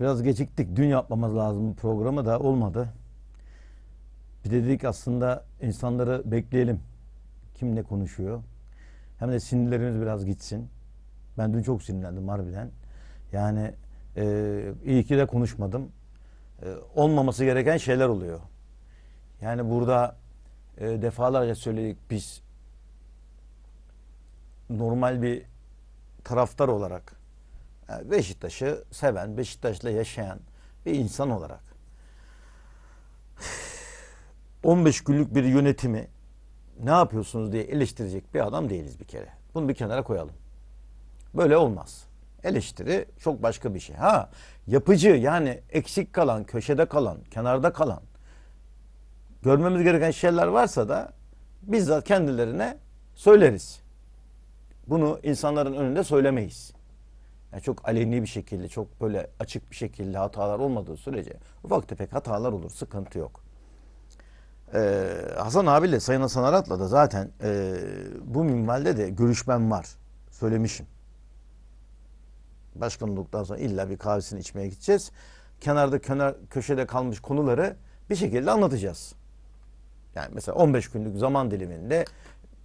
biraz geciktik. Dün yapmamız lazım programı da olmadı. Bir de dedik aslında insanları bekleyelim. Kim ne konuşuyor. Hem de sinirlerimiz biraz gitsin. Ben dün çok sinirlendim harbiden. Yani e, iyi ki de konuşmadım. E, olmaması gereken şeyler oluyor. Yani burada e, defalarca söyledik biz normal bir taraftar olarak yani Beşiktaş'ı seven, Beşiktaş'la yaşayan bir insan olarak 15 günlük bir yönetimi ne yapıyorsunuz diye eleştirecek bir adam değiliz bir kere. Bunu bir kenara koyalım. Böyle olmaz. Eleştiri çok başka bir şey. Ha yapıcı yani eksik kalan, köşede kalan, kenarda kalan görmemiz gereken şeyler varsa da bizzat kendilerine söyleriz. Bunu insanların önünde söylemeyiz. Yani çok aleni bir şekilde, çok böyle açık bir şekilde hatalar olmadığı sürece ufak tefek hatalar olur, sıkıntı yok. Ee, Hasan abiyle Sayın Hasan Arat'la da zaten e, bu minvalde de görüşmem var. Söylemişim. Başkan olduktan sonra illa bir kahvesini içmeye gideceğiz. Kenarda kenar köşede kalmış konuları bir şekilde anlatacağız. Yani mesela 15 günlük zaman diliminde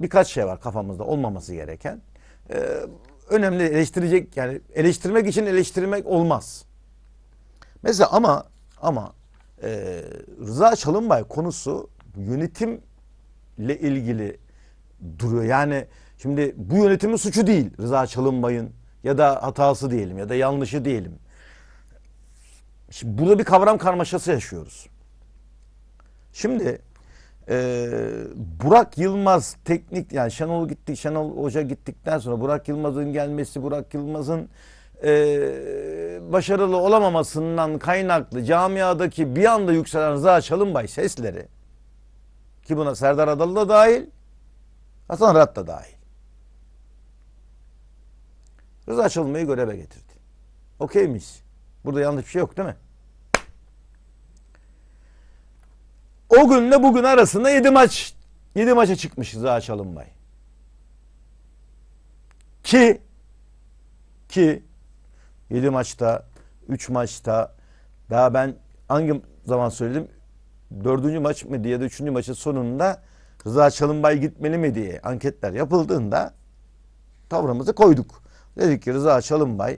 birkaç şey var kafamızda olmaması gereken. Ee, önemli eleştirecek yani eleştirmek için eleştirmek olmaz. Mesela ama ama e, Rıza Çalınbay konusu yönetimle ilgili duruyor. Yani şimdi bu yönetimin suçu değil Rıza Çalınbay'ın ya da hatası diyelim ya da yanlışı diyelim. Şimdi burada bir kavram karmaşası yaşıyoruz. Şimdi e, Burak Yılmaz teknik yani Şenol gitti Şenol Hoca gittikten sonra Burak Yılmaz'ın gelmesi Burak Yılmaz'ın e, başarılı olamamasından kaynaklı camiadaki bir anda yükselen Rıza Çalınbay sesleri ki buna Serdar Adalı da dahil Hasan Arat da dahil. Rıza Çalınbay'ı göreve getirdi. Okeymiş. Burada yanlış bir şey yok değil mi? O günle bugün arasında 7 maç 7 maça çıkmış Rıza Çalınbay. Ki ki 7 maçta 3 maçta daha ben hangi zaman söyledim? Dördüncü maç mı diye da üçüncü maçın sonunda Rıza Çalınbay gitmeli mi diye anketler yapıldığında tavrımızı koyduk. Dedik ki Rıza Çalınbay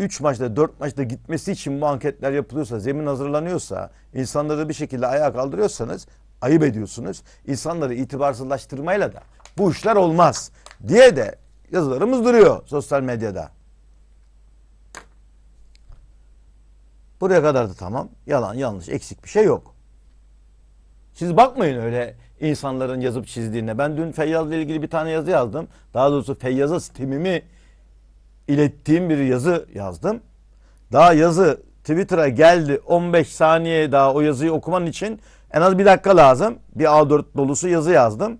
3 maçta 4 maçta gitmesi için bu anketler yapılıyorsa, zemin hazırlanıyorsa, insanları bir şekilde ayağa kaldırıyorsanız ayıp ediyorsunuz. İnsanları itibarsızlaştırmayla da bu işler olmaz diye de yazılarımız duruyor sosyal medyada. Buraya kadar da tamam. Yalan, yanlış, eksik bir şey yok. Siz bakmayın öyle insanların yazıp çizdiğine. Ben dün Feyyaz'la ilgili bir tane yazı yazdım. Daha doğrusu Feyyaz'a sistemimi ilettiğim bir yazı yazdım. Daha yazı Twitter'a geldi 15 saniye daha o yazıyı okuman için en az bir dakika lazım. Bir A4 dolusu yazı yazdım.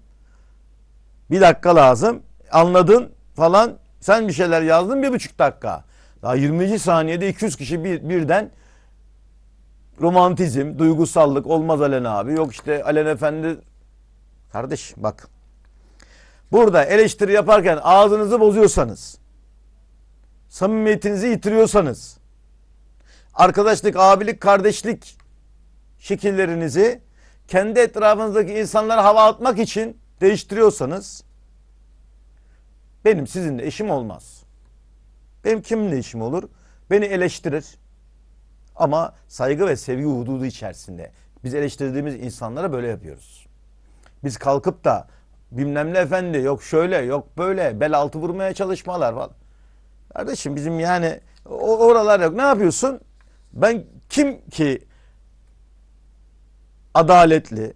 Bir dakika lazım. Anladın falan. Sen bir şeyler yazdın bir buçuk dakika. Daha 20. saniyede 200 kişi bir, birden romantizm, duygusallık olmaz Alen abi. Yok işte Alen Efendi. Kardeş bak. Burada eleştiri yaparken ağzınızı bozuyorsanız, samimiyetinizi yitiriyorsanız, arkadaşlık, abilik, kardeşlik şekillerinizi kendi etrafınızdaki insanlara hava atmak için değiştiriyorsanız benim sizinle işim olmaz. Benim kiminle işim olur? Beni eleştirir. Ama saygı ve sevgi hududu içerisinde. Biz eleştirdiğimiz insanlara böyle yapıyoruz. Biz kalkıp da bilmem ne efendi yok şöyle yok böyle bel altı vurmaya çalışmalar falan. Kardeşim bizim yani o- oralar yok. Ne yapıyorsun? Ben kim ki adaletli,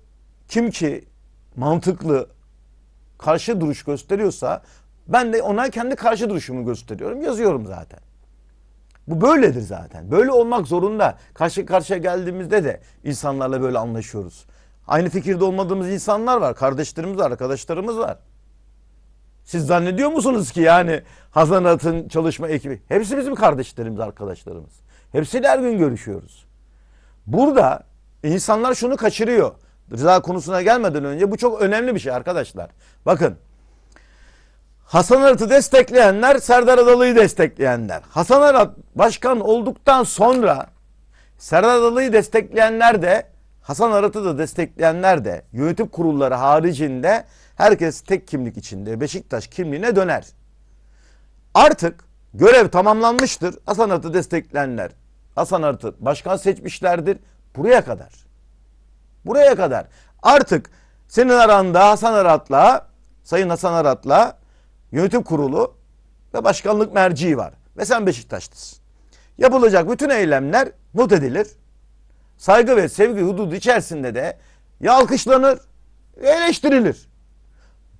kim ki mantıklı karşı duruş gösteriyorsa ben de ona kendi karşı duruşumu gösteriyorum. Yazıyorum zaten. Bu böyledir zaten. Böyle olmak zorunda. Karşı karşıya geldiğimizde de insanlarla böyle anlaşıyoruz. Aynı fikirde olmadığımız insanlar var. Kardeşlerimiz var, arkadaşlarımız var. Siz zannediyor musunuz ki yani Hasan At'ın çalışma ekibi? Hepsi bizim kardeşlerimiz, arkadaşlarımız. Hepsiyle her gün görüşüyoruz. Burada insanlar şunu kaçırıyor. Rıza konusuna gelmeden önce bu çok önemli bir şey arkadaşlar. Bakın Hasan Arat'ı destekleyenler Serdar Adalı'yı destekleyenler. Hasan Arat başkan olduktan sonra Serdar Adalı'yı destekleyenler de Hasan Arat'ı da destekleyenler de yönetim kurulları haricinde herkes tek kimlik içinde Beşiktaş kimliğine döner. Artık görev tamamlanmıştır. Hasan Arat'ı destekleyenler Hasan Arat'ı başkan seçmişlerdir. Buraya kadar. Buraya kadar. Artık senin aranda Hasan Arat'la Sayın Hasan Arat'la yönetim kurulu ve başkanlık merciği var. Ve sen Beşiktaşlısın. Yapılacak bütün eylemler not edilir. Saygı ve sevgi hududu içerisinde de ya alkışlanır ya eleştirilir.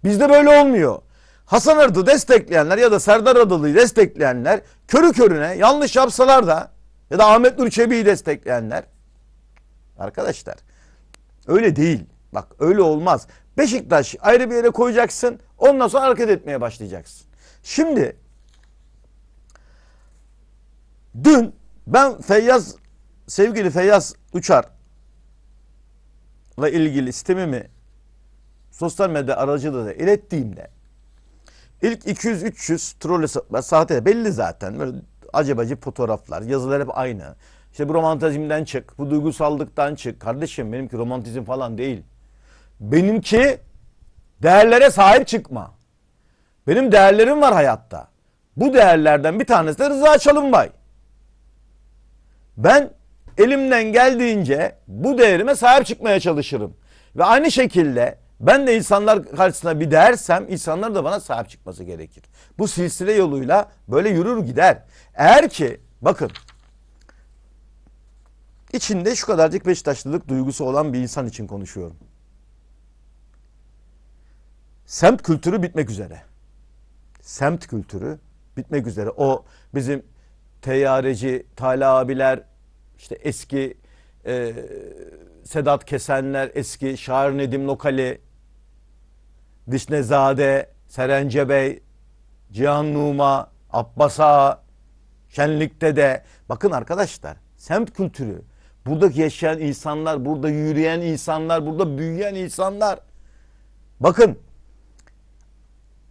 Bizde böyle olmuyor. Hasan Arat'ı destekleyenler ya da Serdar Adalı'yı destekleyenler körü körüne yanlış yapsalar da ya da Ahmet Nur Çebi'yi destekleyenler arkadaşlar öyle değil. Bak öyle olmaz. Beşiktaş ayrı bir yere koyacaksın. Ondan sonra hareket etmeye başlayacaksın. Şimdi dün ben Feyyaz sevgili Feyyaz Uçar'la ilgili sistemimi sosyal medya aracılığıyla ilettiğimde ilk 200-300 troll hesaplar sahte belli zaten. Böyle acabacı fotoğraflar, yazılar hep aynı. İşte bu romantizmden çık, bu duygusallıktan çık. Kardeşim benimki romantizm falan değil. Benimki değerlere sahip çıkma. Benim değerlerim var hayatta. Bu değerlerden bir tanesi de Rıza Çalınbay. Ben elimden geldiğince bu değerime sahip çıkmaya çalışırım. Ve aynı şekilde ben de insanlar karşısında bir değersem insanlar da bana sahip çıkması gerekir. Bu silsile yoluyla böyle yürür gider. Eğer ki bakın içinde şu kadarcık Beşiktaşlılık duygusu olan bir insan için konuşuyorum. Semt kültürü bitmek üzere. Semt kültürü bitmek üzere. O bizim teyyareci, Tala abiler, işte eski e, Sedat Kesenler, eski Şair Nedim Lokali, Dişnezade, Serence Bey, Cihan Numa, Abbas Ağa, Şenlik'te de. Bakın arkadaşlar semt kültürü. Buradaki yaşayan insanlar, burada yürüyen insanlar, burada büyüyen insanlar. Bakın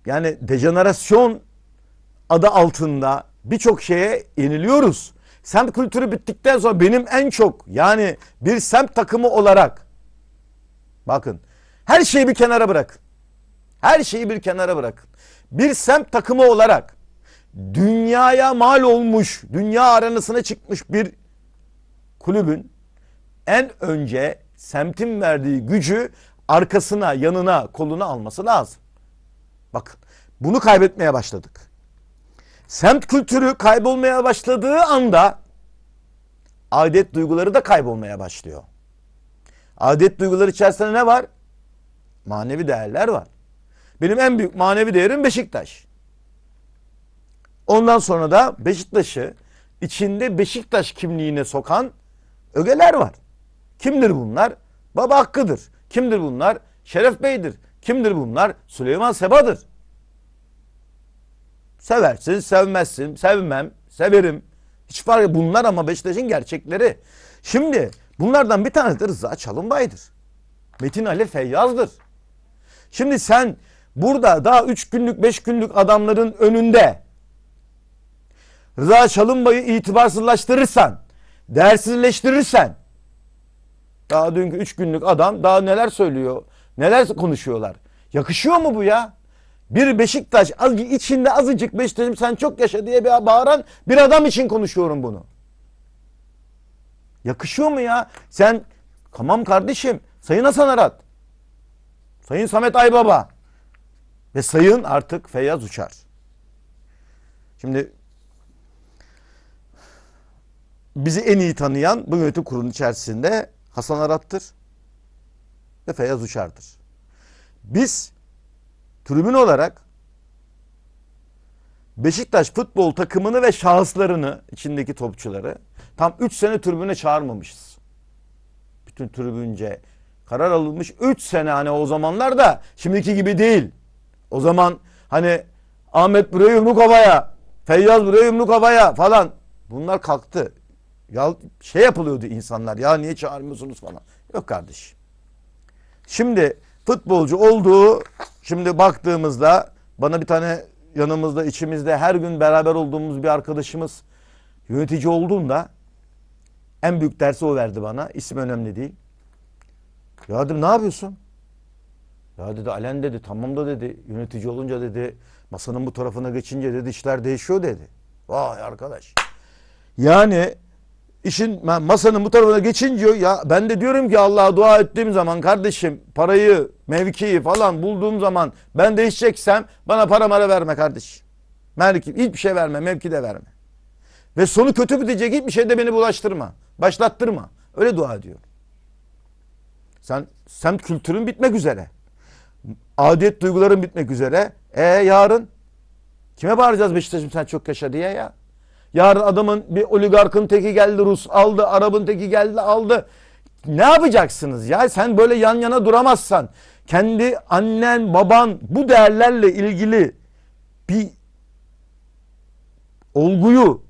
yani dejenerasyon adı altında birçok şeye yeniliyoruz. Semt kültürü bittikten sonra benim en çok yani bir semt takımı olarak bakın her şeyi bir kenara bırakın. Her şeyi bir kenara bırakın. Bir semt takımı olarak dünyaya mal olmuş, dünya arenasına çıkmış bir kulübün en önce semtin verdiği gücü arkasına, yanına, koluna alması lazım. Bakın bunu kaybetmeye başladık. Semt kültürü kaybolmaya başladığı anda adet duyguları da kaybolmaya başlıyor. Adet duyguları içerisinde ne var? Manevi değerler var. Benim en büyük manevi değerim Beşiktaş. Ondan sonra da Beşiktaş'ı içinde Beşiktaş kimliğine sokan ögeler var. Kimdir bunlar? Baba Hakkı'dır. Kimdir bunlar? Şeref Bey'dir. Kimdir bunlar? Süleyman Seba'dır. Seversin, sevmezsin, sevmem, severim. Hiç fark. Bunlar ama Beşiktaş'ın gerçekleri. Şimdi bunlardan bir tanesi de Rıza Çalınbay'dır. Metin Ali Feyyaz'dır. Şimdi sen burada daha 3 günlük 5 günlük adamların önünde Rıza Çalınbay'ı itibarsızlaştırırsan, değersizleştirirsen daha dünkü 3 günlük adam daha neler söylüyor, neler konuşuyorlar. Yakışıyor mu bu ya? Bir Beşiktaş az, içinde azıcık Beşiktaş'ım sen çok yaşa diye bir bağıran bir adam için konuşuyorum bunu. Yakışıyor mu ya? Sen tamam kardeşim Sayın Hasan Arat, Sayın Samet Aybaba ve Sayın artık Feyyaz Uçar. Şimdi bizi en iyi tanıyan bu yönetim kurulunun içerisinde Hasan Arat'tır ve Feyyaz Uçar'dır. Biz tribün olarak Beşiktaş futbol takımını ve şahıslarını içindeki topçuları tam 3 sene tribüne çağırmamışız. Bütün tribünce karar alınmış 3 sene hani o zamanlar da şimdiki gibi değil. O zaman hani Ahmet buraya yumruk havaya, Feyyaz buraya yumruk havaya falan bunlar kalktı. Ya şey yapılıyordu insanlar ya niye çağırmıyorsunuz falan. Yok kardeş. Şimdi futbolcu olduğu şimdi baktığımızda bana bir tane yanımızda, içimizde her gün beraber olduğumuz bir arkadaşımız yönetici olduğunda en büyük dersi o verdi bana. İsim önemli değil. Ya dedim ne yapıyorsun? Ya dedi Alen dedi tamam da dedi yönetici olunca dedi masanın bu tarafına geçince dedi işler değişiyor dedi. Vay arkadaş. Yani işin masanın bu tarafına geçince ya ben de diyorum ki Allah'a dua ettiğim zaman kardeşim parayı, mevkiyi falan bulduğum zaman ben değişeceksem bana para mara verme kardeşim. Mevki hiçbir şey verme, mevki de verme. Ve sonu kötü bitecek hiçbir şeyde beni bulaştırma. Başlattırma. Öyle dua ediyorum. Sen semt kültürün bitmek üzere. Adiyet duyguların bitmek üzere. E yarın kime bağıracağız Beşiktaş'ım sen çok yaşa diye ya? Yarın adamın bir oligarkın teki geldi Rus aldı, Arap'ın teki geldi aldı. Ne yapacaksınız ya? Sen böyle yan yana duramazsan, kendi annen, baban bu değerlerle ilgili bir olguyu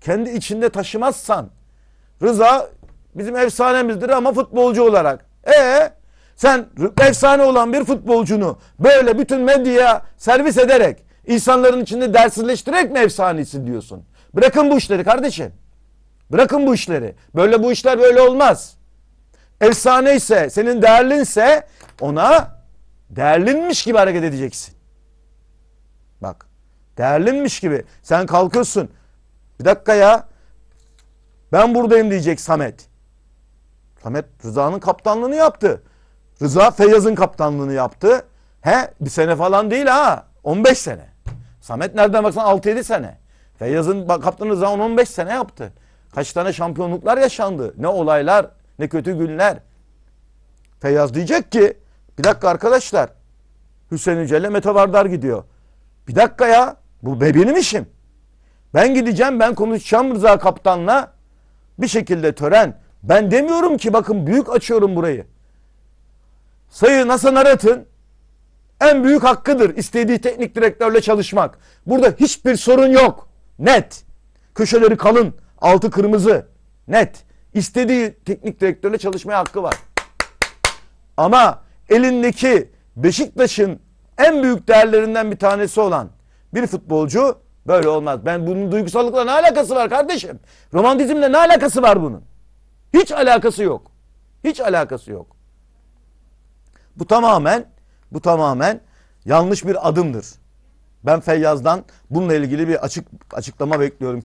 kendi içinde taşımazsan Rıza bizim efsanemizdir ama futbolcu olarak. E sen efsane olan bir futbolcunu böyle bütün medyaya servis ederek insanların içinde dersizleştirerek mi efsanesin diyorsun? Bırakın bu işleri kardeşim. Bırakın bu işleri. Böyle bu işler böyle olmaz. Efsane ise, senin değerlinse ona değerlinmiş gibi hareket edeceksin. Bak. Değerlinmiş gibi. Sen kalkıyorsun. Bir dakika ya. Ben buradayım diyecek Samet. Samet Rıza'nın kaptanlığını yaptı. Rıza Feyyaz'ın kaptanlığını yaptı. He bir sene falan değil ha. 15 sene. Samet nereden baksan 6-7 sene. Feyyaz'ın kaptanı Rıza 10-15 sene yaptı. Kaç tane şampiyonluklar yaşandı. Ne olaylar, ne kötü günler. Feyyaz diyecek ki bir dakika arkadaşlar. Hüseyin Yücel'le Mete Vardar gidiyor. Bir dakika ya. Bu be- benim işim. Ben gideceğim ben konuşacağım Rıza Kaptan'la. Bir şekilde tören. Ben demiyorum ki bakın büyük açıyorum burayı. Sayın Hasan Arat'ın en büyük hakkıdır istediği teknik direktörle çalışmak. Burada hiçbir sorun yok. Net. Köşeleri kalın, altı kırmızı. Net. İstediği teknik direktörle çalışmaya hakkı var. Ama elindeki Beşiktaş'ın en büyük değerlerinden bir tanesi olan bir futbolcu böyle olmaz. Ben bunun duygusallıkla ne alakası var kardeşim? Romantizmle ne alakası var bunun? Hiç alakası yok. Hiç alakası yok. Bu tamamen bu tamamen yanlış bir adımdır. Ben Feyyaz'dan bununla ilgili bir açık açıklama bekliyorum.